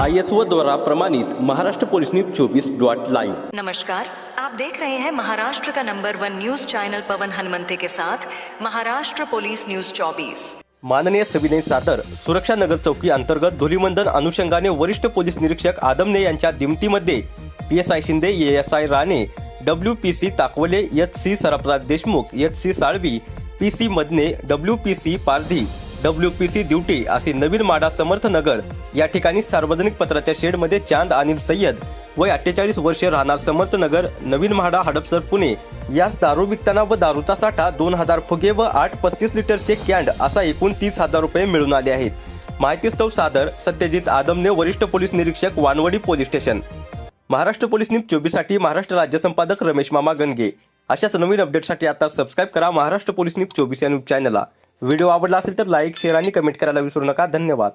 I S O द्वारा प्रमाणित Maharashtra police news चौबीस डॉट लाइव नमस्कार आप देख रहे हैं महाराष्ट्र का number one news channel Pavan Hanumante के साथ महाराष्ट्र पुलिस न्यूज 24 माननीय सविनय सादर सुरक्षा नगर चौकी अंतर्गत धुलीवंदन अनुषंगाने वरिष्ठ पोलीस निरीक्षक आदमने यांच्या दिमतीमध्ये P S I Shinde A S I Rane W P C Takawale H C Sarfaraz Deshmukh H C Salvi P C Madne W P C Pardhi W P C duty असे नवीन माडा समर्थ नगर या ठिकाणी सार्वजनिक पत्राच्या शेडमध्ये चांद अनिल सय्यद वय अठ्ठेचाळीस वर्षे राहणार समर्थ नगर नवीन म्हाडा हडपसर पुणे. यास दारू विकताना व दारूचा साठा दोन हजार फुगे व आठ पस्तीस लिटरचे कॅन्ड असा एकूण तीस हजार रुपये मिळून आले आहेत. माहितीस्तव सादर सत्यजित आदमने वरिष्ठ पोलीस निरीक्षक Wanwadi police station. Maharashtra police news चोवीससाठी महाराष्ट्र राज्य संपादक रमेश मामा गणगे अशाच नवीन अपडेटसाठी आता सबस्क्राईब करा महाराष्ट्र पोलीस न्यूज चोवीस या न्यूज चॅनलला व्हिडिओ आवडला असेल तर लाईक शेअर आणि कमेंट करायला विसरू नका. धन्यवाद.